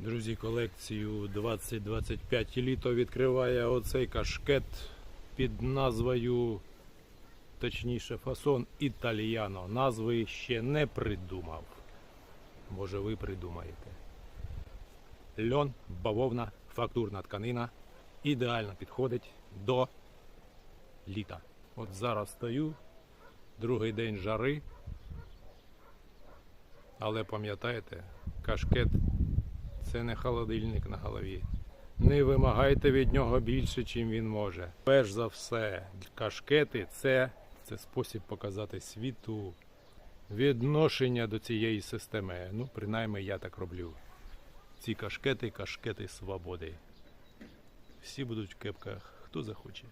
Друзі, колекцію 2025 літо відкриває оцей кашкет під назвою, точніше, фасон Італіано. Назви ще не придумав. Може ви придумаєте. Льон, бавовна, фактурна тканина ідеально підходить до літа. От зараз стою, другий день жари. Але пам'ятаєте, кашкет це не холодильник на голові. Не вимагайте від нього більше, чим він може. Перш за все, кашкети це, це спосіб показати світу відношення до цієї системи. Ну, принаймні я так роблю. Ці кашкети кашкети свободи. Всі будуть в кепках, хто захоче.